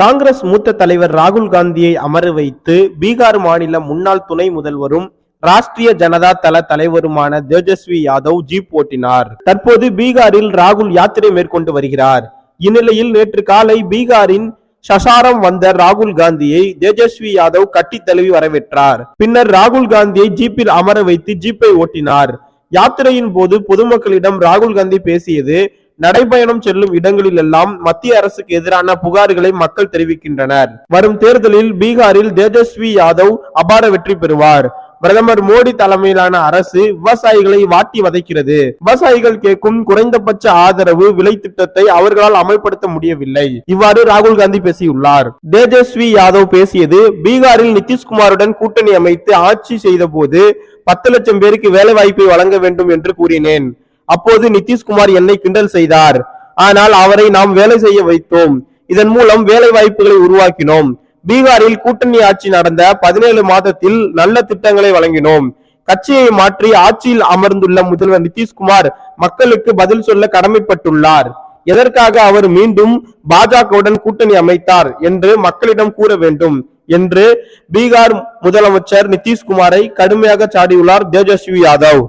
காங்கிரஸ் மூத்த தலைவர் ராகுல் காந்தியை அமர வைத்து பீகார் மாநில முன்னாள் துணை முதல்வரும் ராஷ்டிரிய ஜனதா தள தலைவருமான தேஜஸ்வி யாதவ் ஜீப் ஓட்டினார். தற்போது பீகாரில் ராகுல் யாத்திரை மேற்கொண்டு வருகிறார். இந்நிலையில் நேற்று காலை பீகாரின் சசாரம் வந்த ராகுல் காந்தியை தேஜஸ்வி யாதவ் கட்டி தழுவி வரவேற்றார். பின்னர் ராகுல் காந்தியை ஜீப்பில் அமர வைத்து ஜீப்பை ஓட்டினார். யாத்திரையின் போது பொதுமக்களிடம் ராகுல் காந்தி பேசியது நடைபயணம் செல்லும் இடங்களில் எல்லாம் மத்திய அரசுக்கு எதிரான புகார்களை மக்கள் தெரிவிக்கின்றனர். வரும் தேர்தலில் பீகாரில் தேஜஸ்வி யாதவ் அபார வெற்றி பெறுவார். பிரதமர் மோடி தலைமையிலான அரசு விவசாயிகளை வாட்டி வதைக்கிறது. விவசாயிகள் கேட்கும் குறைந்தபட்ச ஆதரவு விலை திட்டத்தை அவர்களால் அமல்படுத்த முடியவில்லை. இவ்வாறு ராகுல் காந்தி பேசியுள்ளார். தேஜஸ்வி யாதவ் பேசியது பீகாரில் நிதிஷ்குமாருடன் கூட்டணி அமைத்து ஆட்சி செய்த போது பத்து லட்சம் பேருக்கு வேலை வாய்ப்பை வழங்க வேண்டும் என்று கூறினேன். அப்போது நிதிஷ்குமார் என்னை கிண்டல் செய்தார். ஆனால் அவரை நாம் வேலை செய்ய வைத்தோம். இதன் மூலம் வேலை வாய்ப்புகளை உருவாக்கினோம். பீகாரில் கூட்டணி ஆட்சி நடந்த பதினேழு மாதத்தில் நல்ல திட்டங்களை வழங்கினோம். கட்சியை மாற்றி ஆட்சியில் அமர்ந்துள்ள முதல்வர் நிதிஷ்குமார் மக்களுக்கு பதில் சொல்ல கடமைப்பட்டுள்ளார். எதற்காக அவர் மீண்டும் பாஜகவுடன் கூட்டணி அமைத்தார் என்று மக்களிடம் கூற வேண்டும் என்று பீகார் முதலமைச்சர் நிதிஷ்குமாரை கடுமையாக சாடியுள்ளார் தேஜஸ்வி யாதவ்.